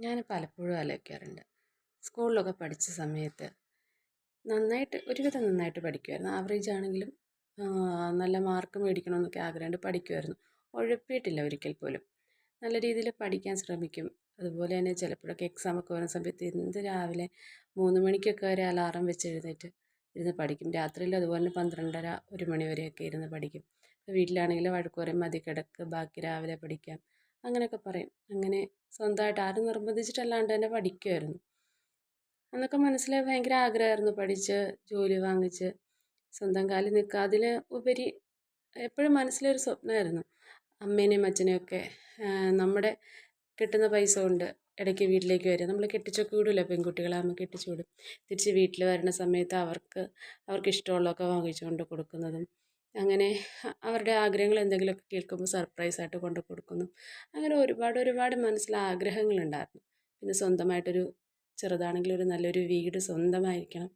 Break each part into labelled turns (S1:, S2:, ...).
S1: ഞാൻ പലപ്പോഴും ആലോചിക്കാറുണ്ട്. സ്കൂളിലൊക്കെ പഠിച്ച സമയത്ത് നന്നായിട്ട് ഒരുവിധം നന്നായിട്ട് പഠിക്കുമായിരുന്നു ആവറേജ് ആണെങ്കിലും നല്ല മാർക്ക് മേടിക്കണമെന്നൊക്കെ ആഗ്രഹമുണ്ട് പഠിക്കുമായിരുന്നു ഉഴപ്പിയിട്ടില്ല ഒരിക്കൽ പോലും. നല്ല രീതിയിൽ പഠിക്കാൻ ശ്രമിക്കും. അതുപോലെ തന്നെ ചിലപ്പോഴൊക്കെ എക്സാമൊക്കെ വരുന്ന സമയത്ത് എന്ത് രാവിലെ മൂന്ന് മണിക്കൊക്കെ വരെ അലാറം വെച്ച് എഴുന്നേറ്റ് ഇരുന്ന് പഠിക്കും. രാത്രിയിൽ അതുപോലെ തന്നെ പന്ത്രണ്ടര ഒരു മണി വരെയൊക്കെ ഇരുന്ന് പഠിക്കും. വീട്ടിലാണെങ്കിൽ വഴക്ക് പറയും മതി കിടക്ക് ബാക്കി രാവിലെ പഠിക്കാം. അങ്ങനെയൊക്കെ പറയും. അങ്ങനെ സ്വന്തമായിട്ട് ആരും നിർബന്ധിച്ചിട്ടല്ലാണ്ട് തന്നെ പഠിക്കുമായിരുന്നു അന്നൊക്കെ മനസ്സിൽ ഭയങ്കര ആഗ്രഹമായിരുന്നു പഠിച്ച് ജോലി വാങ്ങിച്ച് സ്വന്തം കാലിൽ നിൽക്കുക. അതിൽ ഉപരി എപ്പോഴും മനസ്സിലൊരു സ്വപ്നമായിരുന്നു. അമ്മേനെയും അച്ഛനെയൊക്കെ നമ്മുടെ കിട്ടുന്ന പൈസ കൊണ്ട് ഇടയ്ക്ക് വീട്ടിലേക്ക് വരിക. നമ്മൾ കെട്ടിച്ചൊക്കെ വിടില്ല പെൺകുട്ടികളെ? അമ്മ കെട്ടിച്ചു വിടും. തിരിച്ച് വീട്ടിൽ വരുന്ന സമയത്ത് അവർക്ക് അവർക്ക് ഇഷ്ടമുള്ളതൊക്കെ വാങ്ങിച്ചു കൊണ്ട് കൊടുക്കുന്നതും അങ്ങനെ അവരുടെ ആഗ്രഹങ്ങൾ എന്തെങ്കിലുമൊക്കെ കേൾക്കുമ്പോൾ സർപ്രൈസായിട്ട് കൊണ്ട് കൊടുക്കുന്നു. അങ്ങനെ ഒരുപാട് ഒരുപാട് മനസ്സിൽ ആഗ്രഹങ്ങളുണ്ടായിരുന്നു പിന്നെ സ്വന്തമായിട്ടൊരു ചെറുതാണെങ്കിലും ഒരു നല്ലൊരു വീട് സ്വന്തമായിരിക്കണം.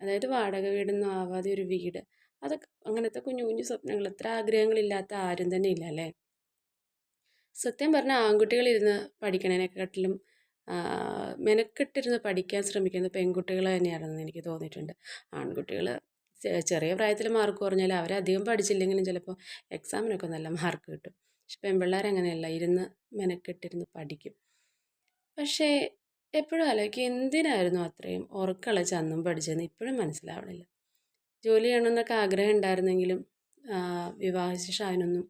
S1: അതായത് വാടക വീടൊന്നും ആവാതെ ഒരു വീട്. അതൊക്കെ അങ്ങനത്തെ കുഞ്ഞു കുഞ്ഞു സ്വപ്നങ്ങൾ. എത്ര ആഗ്രഹങ്ങളില്ലാത്ത ആരും തന്നെ ഇല്ല അല്ലേ? സത്യം പറഞ്ഞാൽ ആൺകുട്ടികളിരുന്ന് പഠിക്കണേനെക്കാട്ടിലും മെനക്കെട്ടിരുന്ന് പഠിക്കാൻ ശ്രമിക്കുന്ന പെൺകുട്ടികൾ തന്നെയാണെന്ന് എനിക്ക് തോന്നിയിട്ടുണ്ട്. ആൺകുട്ടികൾ ചെറിയ പ്രായത്തിൽ മാർക്ക് കുറഞ്ഞാൽ അവരധികം പഠിച്ചില്ലെങ്കിലും ചിലപ്പോൾ എക്സാമിനൊക്കെ നല്ല മാർക്ക് കിട്ടും. പക്ഷെ പെൺപിള്ളേർ അങ്ങനെയല്ല ഇരുന്ന് മെനക്കെട്ടിരുന്ന് പഠിക്കും. പക്ഷേ എപ്പോഴും ആലോചിക്കും എന്തിനായിരുന്നു അത്രയും ഉറക്കളച്ച് അന്നും പഠിച്ചതെന്ന് ഇപ്പോഴും മനസ്സിലാവണില്ല. ജോലി ചെയ്യണമെന്നൊക്കെ ആഗ്രഹം ഉണ്ടായിരുന്നെങ്കിലും വിവാഹശേഷം അതിനൊന്നും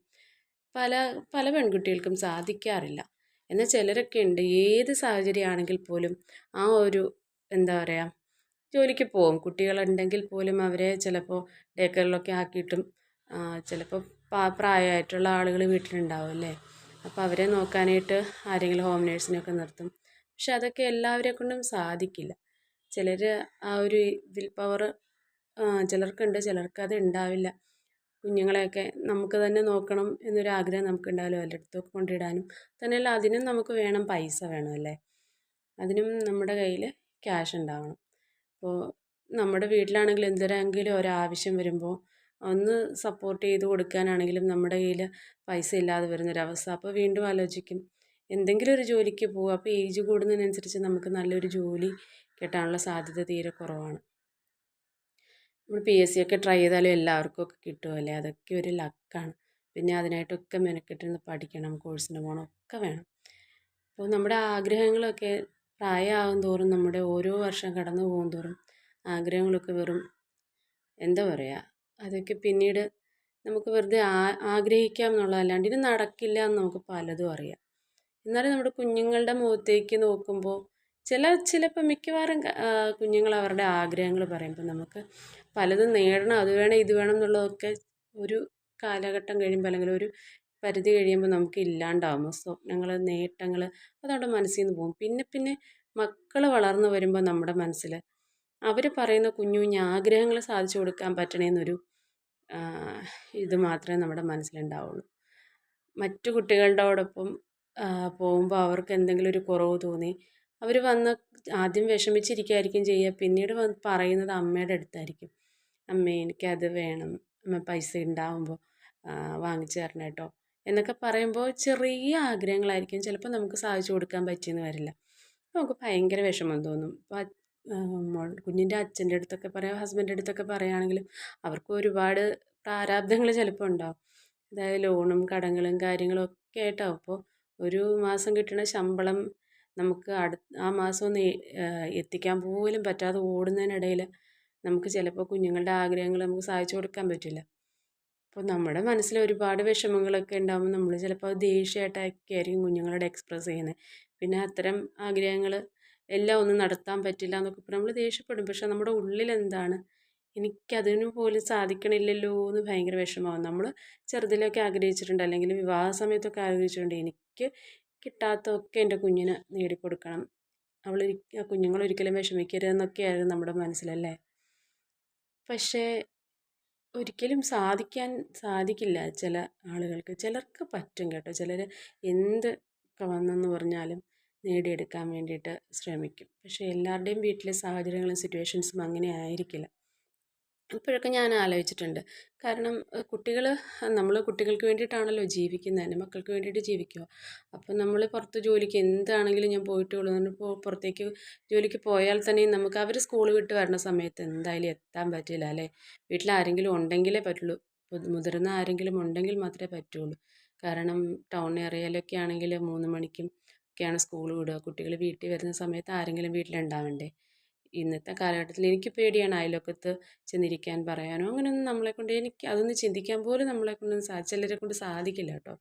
S1: പല പല പെൺകുട്ടികൾക്കും സാധിക്കാറില്ല. എന്നാൽ ചിലരൊക്കെ ഉണ്ട് ഏത് സാഹചര്യമാണെങ്കിൽ പോലും ആ ഒരു എന്താ പറയുക ജോലിക്ക് പോകും. കുട്ടികളുണ്ടെങ്കിൽ പോലും അവരെ ചിലപ്പോൾ ഡേ കെയറിലൊക്കെ ആക്കിയിട്ടും ചിലപ്പോൾ പ്രായമായിട്ടുള്ള ആളുകൾ വീട്ടിലുണ്ടാവും അല്ലേ? അപ്പോൾ അവരെ നോക്കാനായിട്ട് ആരെങ്കിലും ഹോം നേഴ്സിനെയൊക്കെ നിർത്തും. പക്ഷെ അതൊക്കെ എല്ലാവരെ കൊണ്ടും സാധിക്കില്ല. ചിലർ ആ ഒരു വിൽ പവർ ചിലർക്കുണ്ട് ചിലർക്ക് അത് ഉണ്ടാവില്ല. കുഞ്ഞുങ്ങളെയൊക്കെ നമുക്ക് തന്നെ നോക്കണം എന്നൊരാഗ്രഹം നമുക്കുണ്ടാവില്ല. വല്ലയിടത്തൊക്കെ കൊണ്ടിടാനും. തന്നെയല്ല അതിനും നമുക്ക് വേണം പൈസ വേണം അല്ലേ? അതിനും നമ്മുടെ കയ്യിൽ ക്യാഷ് ഉണ്ടാവണം. അപ്പോൾ നമ്മുടെ വീട്ടിലാണെങ്കിൽ ഒരു ഒരാവശ്യം വരുമ്പോൾ ഒന്ന് സപ്പോർട്ട് ചെയ്ത് കൊടുക്കാനാണെങ്കിലും നമ്മുടെ കയ്യിൽ പൈസ ഇല്ലാതെ വരുന്നൊരവസ്ഥ. അപ്പോൾ വീണ്ടും ആലോചിക്കും എന്തെങ്കിലും ഒരു ജോലിക്ക് പോകുക അപ്പോൾ ഏജ് കൂടുന്നതിനനുസരിച്ച് നമുക്ക് നല്ലൊരു ജോലി കിട്ടാനുള്ള സാധ്യത തീരെ കുറവാണ്. നമ്മൾ പി എസ് സി ഒക്കെ ട്രൈ ചെയ്താലും എല്ലാവർക്കും ഒക്കെ കിട്ടുമല്ലേ അതൊക്കെ ഒരു ലക്കാണ് പിന്നെ അതിനായിട്ടൊക്കെ മെനക്കെട്ടിരുന്ന് പഠിക്കണം കോഴ്സിന് പോകണം ഒക്കെ വേണം. അപ്പോൾ നമ്മുടെ ആഗ്രഹങ്ങളൊക്കെ പ്രായമാകും തോറും നമ്മുടെ ഓരോ വർഷം കടന്നു പോകും തോറും ആഗ്രഹങ്ങളൊക്കെ വെറും എന്താ പറയുക അതൊക്കെ പിന്നീട് നമുക്ക് വെറുതെ ആഗ്രഹിക്കാം എന്നുള്ളതല്ലാണ്ട് ഇത് നടക്കില്ല എന്ന് നമുക്ക് പലതും അറിയാം. എന്നാലും നമ്മുടെ കുഞ്ഞുങ്ങളുടെ മുഖത്തേക്ക് നോക്കുമ്പോൾ ചില ചിലപ്പോൾ മിക്കവാറും കുഞ്ഞുങ്ങൾ അവരുടെ ആഗ്രഹങ്ങൾ പറയുമ്പോൾ നമുക്ക് പലതും നേടണം അത് വേണം ഇത് വേണം എന്നുള്ളതൊക്കെ ഒരു കാലഘട്ടം കഴിയുമ്പോൾ അല്ലെങ്കിൽ ഒരു പരിധി കഴിയുമ്പോൾ നമുക്ക് ഇല്ലാണ്ടാവും. സ്വപ്നങ്ങൾ നേട്ടങ്ങൾ അതവിടെ മനസ്സിൽ നിന്ന് പോകും. പിന്നെ പിന്നെ മക്കൾ വളർന്നു വരുമ്പോൾ നമ്മുടെ മനസ്സിൽ അവർ പറയുന്ന കുഞ്ഞു കുഞ്ഞു ആഗ്രഹങ്ങൾ സാധിച്ചു കൊടുക്കാൻ പറ്റണേന്നൊരു ഇത് മാത്രമേ നമ്മുടെ മനസ്സിലുണ്ടാവുള്ളൂ. മറ്റു കുട്ടികളുടെയോടൊപ്പം പോകുമ്പോൾ അവർക്ക് എന്തെങ്കിലും ഒരു കുറവ് തോന്നി അവർ വന്ന് ആദ്യം വിഷമിച്ചിരിക്കുകയായിരിക്കും ചെയ്യുക പിന്നീട് വന്ന് പറയുന്നത് അമ്മയുടെ അടുത്തായിരിക്കും. അമ്മേ എനിക്കത് വേണം. അമ്മ പൈസ ഉണ്ടാവുമ്പോൾ വാങ്ങിച്ചു തരണം കേട്ടോ എന്നൊക്കെ പറയുമ്പോൾ ചെറിയ ആഗ്രഹങ്ങളായിരിക്കും. ചിലപ്പോൾ നമുക്ക് സാധിച്ചു കൊടുക്കാൻ പറ്റിയെന്ന് വരില്ല. നമുക്ക് ഭയങ്കര വിഷമം തോന്നും. അപ്പോൾ കുഞ്ഞിന്റെ അച്ഛന്റെ അടുത്തൊക്കെ പറയാം ഹസ്ബൻഡിന്റെ അടുത്തൊക്കെ പറയുകയാണെങ്കിലും അവർക്ക് ഒരുപാട് പ്രാരാബ്ദങ്ങൾ ചിലപ്പോൾ ഉണ്ടാവും. അതായത് ലോണും കടങ്ങളും കാര്യങ്ങളും ഒക്കെ ആയിട്ടാവും. അപ്പോൾ ഒരു മാസം കിട്ടുന്ന ശമ്പളം നമുക്ക് അടു ആ മാസം ഒന്ന് എത്തിക്കാൻ പോലും പറ്റാതെ ഓടുന്നതിനിടയിൽ നമുക്ക് ചിലപ്പോൾ കുഞ്ഞുങ്ങളുടെ ആഗ്രഹങ്ങൾ നമുക്ക് സാധിച്ചു കൊടുക്കാൻ പറ്റില്ല. അപ്പോൾ നമ്മുടെ മനസ്സിൽ ഒരുപാട് വിഷമങ്ങളൊക്കെ ഉണ്ടാകുമ്പോൾ നമ്മൾ ചിലപ്പോൾ ദേഷ്യമായിട്ടൊക്കെ ആയിരിക്കും കുഞ്ഞുങ്ങളോട് എക്സ്പ്രസ് ചെയ്യുന്നത് പിന്നെ അത്തരം ആഗ്രഹങ്ങൾ എല്ലാം ഒന്നും നടത്താൻ പറ്റില്ല എന്നൊക്കെ ഇപ്പോൾ നമ്മൾ ദേഷ്യപ്പെടും. പക്ഷെ നമ്മുടെ ഉള്ളിൽ എന്താണ് എനിക്കതിനു പോലും സാധിക്കണില്ലല്ലോ എന്ന് ഭയങ്കര വിഷമമാകും നമ്മൾ ചെറുതിലൊക്കെ ആഗ്രഹിച്ചിട്ടുണ്ട്. അല്ലെങ്കിൽ വിവാഹ സമയത്തൊക്കെ ആഗ്രഹിച്ചിട്ടുണ്ട്. എനിക്ക് കിട്ടാത്തതൊക്കെ എന്റെ കുഞ്ഞിന് നേടിക്കൊടുക്കണം. അവൾ കുഞ്ഞുങ്ങൾ ഒരിക്കലും വിഷമിക്കരുതെന്നൊക്കെയായിരുന്നു നമ്മുടെ മനസ്സിലല്ലേ? പക്ഷേ ഒരിക്കലും സാധിക്കാൻ സാധിക്കില്ല ചില ആളുകൾക്ക്. ചിലർക്ക് പറ്റും കേട്ടോ. ചിലർ എന്ത് വന്നെന്ന് പറഞ്ഞാലും നേടിയെടുക്കാൻ വേണ്ടിയിട്ട് ശ്രമിക്കും. പക്ഷേ എല്ലാവരുടെയും വീട്ടിലെ സാഹചര്യങ്ങളും സിറ്റുവേഷൻസും അങ്ങനെ ആയിരിക്കില്ല. അപ്പോഴൊക്കെ ഞാൻ ആലോചിച്ചിട്ടുണ്ട് കാരണം കുട്ടികൾ നമ്മൾ കുട്ടികൾക്ക് വേണ്ടിയിട്ടാണല്ലോ ജീവിക്കുന്നത്. തന്നെ മക്കൾക്ക് വേണ്ടിയിട്ട് ജീവിക്കുക അപ്പം നമ്മൾ പുറത്ത് ജോലിക്ക് എന്താണെങ്കിലും ഞാൻ പോയിട്ടുള്ളൂ. ഇപ്പോൾ പുറത്തേക്ക് ജോലിക്ക് പോയാൽ തന്നെയും നമുക്ക് അവർ സ്കൂൾ വിട്ട് വരുന്ന സമയത്ത് എന്തായാലും എത്താൻ പറ്റില്ല അല്ലേ? വീട്ടിൽ ആരെങ്കിലും ഉണ്ടെങ്കിലേ പറ്റുള്ളൂ. മുതിർന്ന ആരെങ്കിലും ഉണ്ടെങ്കിൽ മാത്രമേ പറ്റുള്ളൂ. കാരണം ടൗൺ ഏരിയയിലൊക്കെ ആണെങ്കിൽ മൂന്ന് മണിക്കും ഒക്കെയാണ് സ്കൂൾ വിടുക. കുട്ടികൾ വീട്ടിൽ വരുന്ന സമയത്ത് ആരെങ്കിലും വീട്ടിലുണ്ടാവണ്ടേ? ഇന്നത്തെ കാലഘട്ടത്തിൽ എനിക്ക് പേടിയാണ് അയൽവക്കത്ത് ചെന്നിരിക്കാൻ പറയാനോ? അങ്ങനെയൊന്നും നമ്മളെക്കൊണ്ട് എനിക്ക് അതൊന്നും ചിന്തിക്കാൻ പോലും നമ്മളെക്കൊണ്ടൊന്നും സാ ചിലരെ കൊണ്ട് സാധിക്കില്ല കേട്ടോ.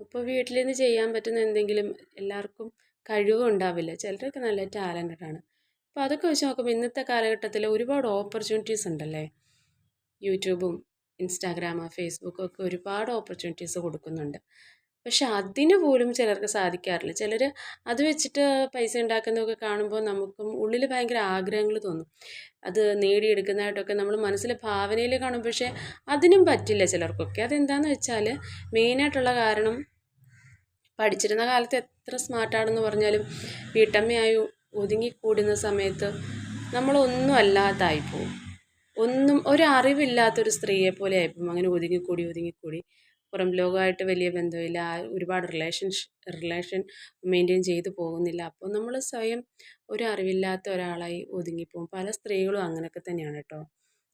S1: അപ്പോൾ നിന്ന് ചെയ്യാൻ പറ്റുന്ന എന്തെങ്കിലും എല്ലാവർക്കും കഴിവുണ്ടാവില്ല ചിലരൊക്കെ നല്ല ടാലന്റഡ് ആണ്. അപ്പോൾ അതൊക്കെ വെച്ച് നോക്കുമ്പോൾ ഇന്നത്തെ കാലഘട്ടത്തിൽ ഒരുപാട് ഓപ്പർച്യൂണിറ്റീസ് ഉണ്ടല്ലേ? യൂട്യൂബും ഇൻസ്റ്റാഗ്രാം ഫേസ്ബുക്കും ഒക്കെ ഒരുപാട് ഓപ്പർച്യൂണിറ്റീസ് കൊടുക്കുന്നുണ്ട്. പക്ഷെ അതിന് പോലും ചിലർക്ക് സാധിക്കാറില്ല. ചിലർ അത് വെച്ചിട്ട് പൈസ ഉണ്ടാക്കുന്നതൊക്കെ കാണുമ്പോൾ നമുക്കും ഉള്ളിൽ ഭയങ്കര ആഗ്രഹങ്ങൾ തോന്നും. അത് നേടിയെടുക്കുന്നതായിട്ടൊക്കെ നമ്മൾ മനസ്സിലെ ഭാവനയിൽ കാണും. പക്ഷേ അതിനും പറ്റില്ല ചിലർക്കൊക്കെ. അതെന്താണെന്ന് വെച്ചാൽ മെയിനായിട്ടുള്ള കാരണം പഠിച്ചിരുന്ന കാലത്ത് എത്ര സ്മാർട്ടാണെന്ന് പറഞ്ഞാലും വീട്ടമ്മയായി ഒതുങ്ങിക്കൂടുന്ന സമയത്ത് നമ്മളൊന്നും അല്ലാതായി പോകും ഒന്നും ഒരറിവില്ലാത്തൊരു സ്ത്രീയെ പോലെ ആയിപ്പോവും അങ്ങനെ ഒതുങ്ങിക്കൂടി ഒതുങ്ങിക്കൂടി. പുറം ലോകമായിട്ട് വലിയ ബന്ധമില്ല. ഒരുപാട് റിലേഷൻഷ് റിലേഷൻ മെയിന്റെയിൻ ചെയ്തു പോകുന്നില്ല. അപ്പോൾ നമ്മൾ സ്വയം ഒരു അറിവില്ലാത്ത ഒരാളായി ഒതുങ്ങിപ്പോകും പല സ്ത്രീകളും അങ്ങനെയൊക്കെ തന്നെയാണ് കേട്ടോ.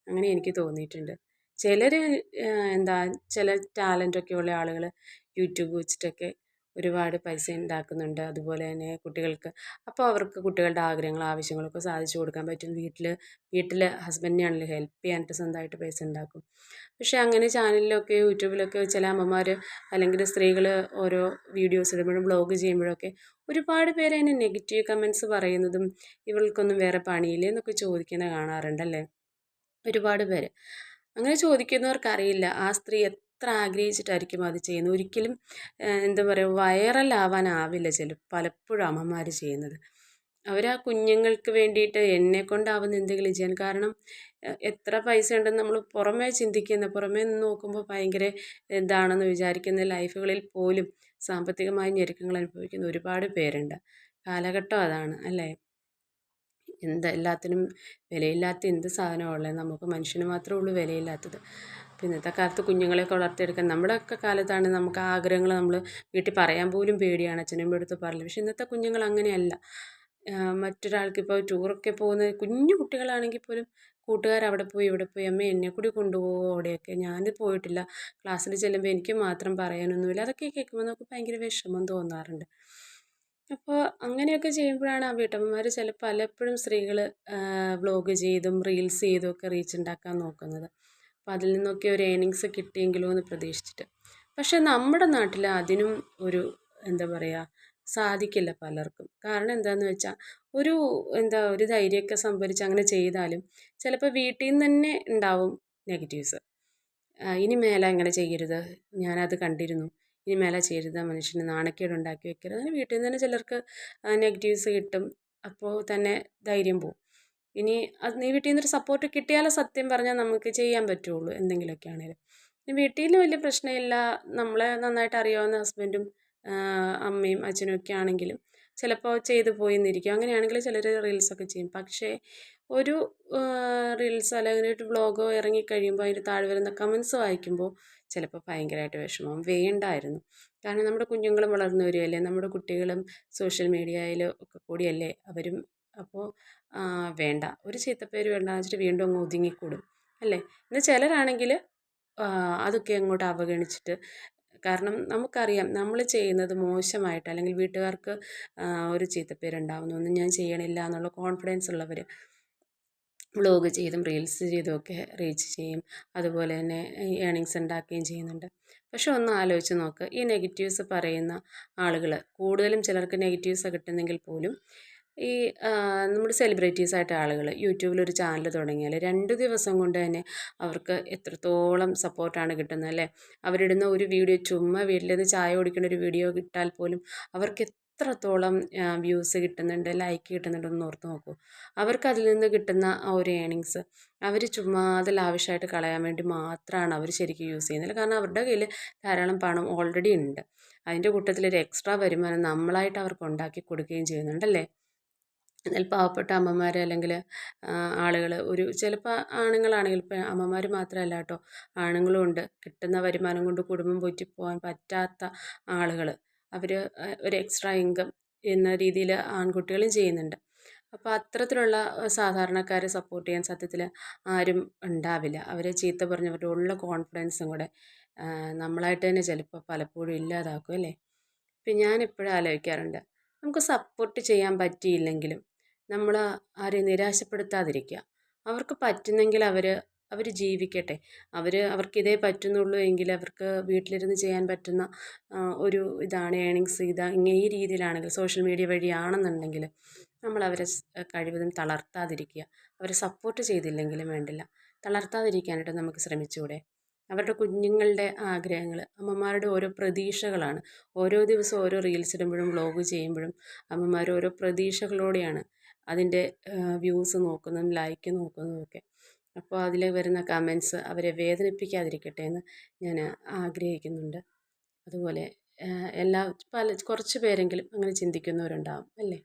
S1: അങ്ങനെ എനിക്ക് തോന്നിയിട്ടുണ്ട്. ചിലർ എന്താ ചില ടാലന്റൊക്കെ ഉള്ള ആളുകൾ യൂട്യൂബ് വെച്ചിട്ടൊക്കെ ഒരുപാട് പൈസ ഉണ്ടാക്കുന്നുണ്ട് അതുപോലെ തന്നെ കുട്ടികൾക്ക് അപ്പോൾ അവർക്ക് കുട്ടികളുടെ ആഗ്രഹങ്ങൾ ആവശ്യങ്ങളൊക്കെ സാധിച്ചു കൊടുക്കാൻ പറ്റും. വീട്ടിൽ വീട്ടിൽ ഹസ്ബൻഡിനെയാണെങ്കിലും ഹെൽപ്പ് ചെയ്യാനായിട്ട് സ്വന്തമായിട്ട് പൈസ ഉണ്ടാക്കും പക്ഷേ അങ്ങനെ ചാനലിലൊക്കെ യൂട്യൂബിലൊക്കെ ചില അമ്മമാർ അല്ലെങ്കിൽ സ്ത്രീകൾ ഓരോ വീഡിയോസ് ഇടുമ്പോഴും ബ്ലോഗ് ചെയ്യുമ്പോഴൊക്കെ ഒരുപാട് പേര് അതിന് നെഗറ്റീവ് കമൻസ് പറയുന്നതും ഇവൾക്കൊന്നും വേറെ പണിയില്ലേ എന്നൊക്കെ ചോദിക്കുന്നത് കാണാറുണ്ടല്ലേ? ഒരുപാട് പേര്. അങ്ങനെ ചോദിക്കുന്നവർക്കറിയില്ല ആ സ്ത്രീ എത്ര ആഗ്രഹിച്ചിട്ടായിരിക്കും അത് ചെയ്യുന്നത്. ഒരിക്കലും എന്താ പറയുക വൈറലാവാനാവില്ല ചില പലപ്പോഴും അമ്മമാർ ചെയ്യുന്നത്. അവർ ആ കുഞ്ഞുങ്ങൾക്ക് വേണ്ടിയിട്ട് എന്നെ കൊണ്ടാവുന്ന എന്തെങ്കിലും ചെയ്യാൻ കാരണം എത്ര പൈസ ഉണ്ടെന്ന് നമ്മൾ പുറമേ ചിന്തിക്കുന്ന പുറമേ നിന്ന് നോക്കുമ്പോൾ ഭയങ്കര എന്താണെന്ന് വിചാരിക്കുന്ന ലൈഫുകളിൽ പോലും സാമ്പത്തികമായ ഞെരുക്കങ്ങൾ അനുഭവിക്കുന്ന ഒരുപാട് പേരുണ്ട്. കാലഘട്ടം അതാണ് അല്ലേ? എന്ത് എല്ലാത്തിനും വിലയില്ലാത്ത എന്ത് സാധനമാണ് ഉള്ളത് നമുക്ക് മനുഷ്യന് മാത്രമേ ഉള്ളൂ വിലയില്ലാത്തത്. ഇന്നത്തെ കാലത്ത് കുഞ്ഞുങ്ങളെയൊക്കെ വളർത്തിയെടുക്കാൻ നമ്മുടെയൊക്കെ കാലത്താണ് നമുക്ക് ആഗ്രഹങ്ങൾ നമ്മൾ വീട്ടിൽ പറയാൻ പോലും പേടിയാണ്. അച്ഛനും അടുത്ത് പറയില്ല പക്ഷെ ഇന്നത്തെ കുഞ്ഞുങ്ങൾ അങ്ങനെയല്ല. മറ്റൊരാൾക്ക് ഇപ്പോൾ ടൂറൊക്കെ പോകുന്ന കുഞ്ഞു കുട്ടികളാണെങ്കിൽ പോലും കൂട്ടുകാർ അവിടെ പോയി ഇവിടെ പോയി അമ്മ എന്നെ കൂടി കൊണ്ടുപോകുമോ അവിടെയൊക്കെ? ഞാൻ പോയിട്ടില്ല. ക്ലാസ്സിൽ ചെല്ലുമ്പോൾ എനിക്ക് മാത്രം പറയാനൊന്നുമില്ല. അതൊക്കെ കേൾക്കുമ്പോൾ നമുക്ക് ഭയങ്കര വിഷമം തോന്നാറുണ്ട്. അപ്പോൾ അങ്ങനെയൊക്കെ ചെയ്യുമ്പോഴാണ് ആ വീട്ടമ്മമാർ ചില പലപ്പോഴും സ്ത്രീകൾ വ്ളോഗ് ചെയ്തും റീൽസ് ചെയ്തും ഒക്കെ റീച്ച് ഉണ്ടാക്കാൻ നോക്കുന്നത്. അപ്പോൾ അതിൽ നിന്നൊക്കെ ഒരു ഏണിങ്സ് കിട്ടിയെങ്കിലോ എന്ന് പ്രതീക്ഷിച്ചിട്ട്. പക്ഷേ നമ്മുടെ നാട്ടിൽ അതിനും ഒരു എന്താ പറയുക സാധിക്കില്ല പലർക്കും. കാരണം എന്താണെന്ന് വെച്ചാൽ ഒരു എന്താ ഒരു ധൈര്യമൊക്കെ സംഭരിച്ച് അങ്ങനെ ചെയ്താലും ചിലപ്പോൾ വീട്ടിൽ നിന്ന് തന്നെ ഉണ്ടാവും നെഗറ്റീവ്സ് ഇനി മേലെ അങ്ങനെ ചെയ്യരുത് ഞാനത് കണ്ടിരുന്നു. ഇനി മേലെ ചെയ്യരുത് മനുഷ്യന് നാണക്കേട് ഉണ്ടാക്കി വെക്കരുത്. അങ്ങനെ വീട്ടിൽ നിന്ന് തന്നെ ചിലർക്ക് നെഗറ്റീവ്സ് കിട്ടും. അപ്പോൾ തന്നെ ധൈര്യം പോവും. ഇനി അത് നീ വീട്ടിൽ നിന്നൊരു സപ്പോർട്ട് കിട്ടിയാലേ സത്യം പറഞ്ഞാൽ നമുക്ക് ചെയ്യാൻ പറ്റുള്ളൂ എന്തെങ്കിലുമൊക്കെ ആണെങ്കിലും. വീട്ടിൽ വലിയ പ്രശ്നമില്ല. നമ്മളെ നന്നായിട്ട് അറിയാവുന്ന ഹസ്ബൻഡും അമ്മയും അച്ഛനും ഒക്കെ ആണെങ്കിലും ചിലപ്പോൾ ചെയ്തു പോയി എന്നിരിക്കും അങ്ങനെയാണെങ്കിൽ ചിലർ റീൽസൊക്കെ ചെയ്യും. പക്ഷേ ഒരു റീൽസ് അല്ലെങ്കിൽ ഒരു വ്ളോഗോ ഇറങ്ങിക്കഴിയുമ്പോൾ അതിന്റെ താഴെ വരുന്ന കമൻസ് വായിക്കുമ്പോൾ ചിലപ്പോൾ ഭയങ്കരമായിട്ട് വിഷമം വേണ്ടായിരുന്നു. കാരണം നമ്മുടെ കുഞ്ഞുങ്ങളും വളർന്നു വരികയല്ലേ നമ്മുടെ കുട്ടികളും സോഷ്യൽ മീഡിയയിലും ഒക്കെ കൂടിയല്ലേ? അവരും അപ്പോൾ വേണ്ട. ഒരു ചീത്തപ്പേര് വേണ്ടാന്ന് വെച്ചിട്ട് വീണ്ടും അങ്ങ് ഒതുങ്ങിക്കൂടും. അല്ലേ? എന്നാൽ ചിലരാണെങ്കിൽ അതൊക്കെ അങ്ങോട്ട് അവഗണിച്ചിട്ട് കാരണം നമുക്കറിയാം നമ്മൾ ചെയ്യുന്നത് മോശമായിട്ട് അല്ലെങ്കിൽ വീട്ടുകാർക്ക് ഒരു ചീത്തപ്പേരുണ്ടാവുന്നു ഒന്നും ഞാൻ ചെയ്യണില്ല എന്നുള്ള കോൺഫിഡൻസ് ഉള്ളവർ വ്ളോഗ് ചെയ്തും റീൽസ് ചെയ്തും ഒക്കെ റീച്ച് ചെയ്യും. അതുപോലെ തന്നെ ഏണിങ്സ് ഉണ്ടാക്കുകയും ചെയ്യുന്നുണ്ട്. പക്ഷെ ഒന്ന് ആലോചിച്ച് നോക്ക്. ഈ നെഗറ്റീവ്സ് പറയുന്ന ആളുകൾ കൂടുതലും ചിലർക്ക് നെഗറ്റീവ്സ് കിട്ടുന്നെങ്കിൽ പോലും ഈ നമ്മുടെ സെലിബ്രിറ്റീസ് ആയിട്ട് ആളുകൾ യൂട്യൂബിൽ ഒരു ചാനൽ തുടങ്ങിയാൽ രണ്ട് ദിവസം കൊണ്ട് തന്നെ അവർക്ക് എത്രത്തോളം സപ്പോർട്ടാണ് കിട്ടുന്നത് അല്ലേ? അവരിടുന്ന ഒരു വീഡിയോ ചുമ്മാ വീട്ടിലിരുന്ന് ചായ കുടിക്കുന്ന ഒരു വീഡിയോ കിട്ടാൽ പോലും അവർക്ക് എത്രത്തോളം വ്യൂസ് കിട്ടുന്നുണ്ട് ലൈക്ക് കിട്ടുന്നുണ്ടെന്ന് ഓർത്ത് നോക്കൂ. അവർക്ക് അതിൽ നിന്ന് കിട്ടുന്ന ആ ഒരു ഏണിങ്സ് അവർ ചുമ്മാതെ ലാവിഷായിട്ട് കളയാൻ വേണ്ടി മാത്രമാണ് അവർ ശരിക്കും യൂസ് ചെയ്യുന്നത്. കാരണം അവരുടെ കയ്യിൽ ധാരാളം പണം ഓൾറെഡി ഉണ്ട്. അതിന്റെ കൂട്ടത്തിലൊരു എക്സ്ട്രാ വരുമാനം നമ്മളായിട്ട് അവർക്ക് ഉണ്ടാക്കി കൊടുക്കുകയും ചെയ്യുന്നുണ്ടല്ലേ പാവപ്പെട്ട അമ്മമാർ അല്ലെങ്കിൽ ആളുകൾ ഒരു ചിലപ്പോൾ ആണുങ്ങളാണെങ്കിൽ ഇപ്പം അമ്മമാർ മാത്രമല്ല കേട്ടോ ആണുങ്ങളും ഉണ്ട്. കിട്ടുന്ന വരുമാനം കൊണ്ട് കുടുംബം പോറ്റി പോകാൻ പറ്റാത്ത ആളുകൾ അവർ ഒരു എക്സ്ട്രാ ഇൻകം എന്ന രീതിയിൽ ആൺകുട്ടികളും ചെയ്യുന്നുണ്ട്. അപ്പോൾ അത്തരത്തിലുള്ള സാധാരണക്കാരെ സപ്പോർട്ട് ചെയ്യാൻ സത്യത്തിൽ ആരും ഉണ്ടാവില്ല. അവരെ ചീത്ത പറഞ്ഞവരുടെ ഉള്ള കോൺഫിഡൻസും കൂടെ നമ്മളായിട്ട് തന്നെ ചിലപ്പോൾ പലപ്പോഴും ഇല്ലാതാക്കും അല്ലേ? ഇപ്പം ഞാനെപ്പോഴും ആലോചിക്കാറുണ്ട്. നമുക്ക് സപ്പോർട്ട് ചെയ്യാൻ പറ്റിയില്ലെങ്കിലും നമ്മൾ ആരെയും നിരാശപ്പെടുത്താതിരിക്കുക. അവർക്ക് പറ്റുന്നെങ്കിൽ അവർ അവർ ജീവിക്കട്ടെ. അവർ അവർക്കിതേ പറ്റുന്നുള്ളൂ എങ്കിൽ അവർക്ക് വീട്ടിലിരുന്ന് ചെയ്യാൻ പറ്റുന്ന ഒരു ഇതാണ് ഏണിങ്സ് ഇതാ ഇങ്ങനെ ഈ രീതിയിലാണെങ്കിൽ സോഷ്യൽ മീഡിയ വഴിയാണെന്നുണ്ടെങ്കിൽ നമ്മൾ അവരെ കഴിവതും തളർത്താതിരിക്കുക. അവരെ സപ്പോർട്ട് ചെയ്തില്ലെങ്കിലും വേണ്ടില്ല. തളർത്താതിരിക്കാനായിട്ട് നമുക്ക് ശ്രമിച്ചുകൂടെ അവരുടെ കുഞ്ഞുങ്ങളുടെ ആഗ്രഹങ്ങൾ അമ്മമാരുടെ ഓരോ പ്രതീക്ഷകളാണ്. ഓരോ ദിവസവും ഓരോ റീൽസ് ഇടുമ്പോഴും വ്ളോഗ് ചെയ്യുമ്പോഴും അമ്മമാർ ഓരോ പ്രതീക്ഷകളോടെയാണ് അതിന്റെ വ്യൂസ് നോക്കുന്നതും ലൈക്ക് നോക്കുന്നതും ഒക്കെ. അപ്പോൾ അതിൽ വരുന്ന കമൻസ് അവരെ വേദനിപ്പിക്കാതിരിക്കട്ടെ എന്ന് ഞാൻ ആഗ്രഹിക്കുന്നുണ്ട്. അതുപോലെ എല്ലാ പല കുറച്ച് പേരെങ്കിലും അങ്ങനെ ചിന്തിക്കുന്നവരുണ്ടാവും അല്ലേ?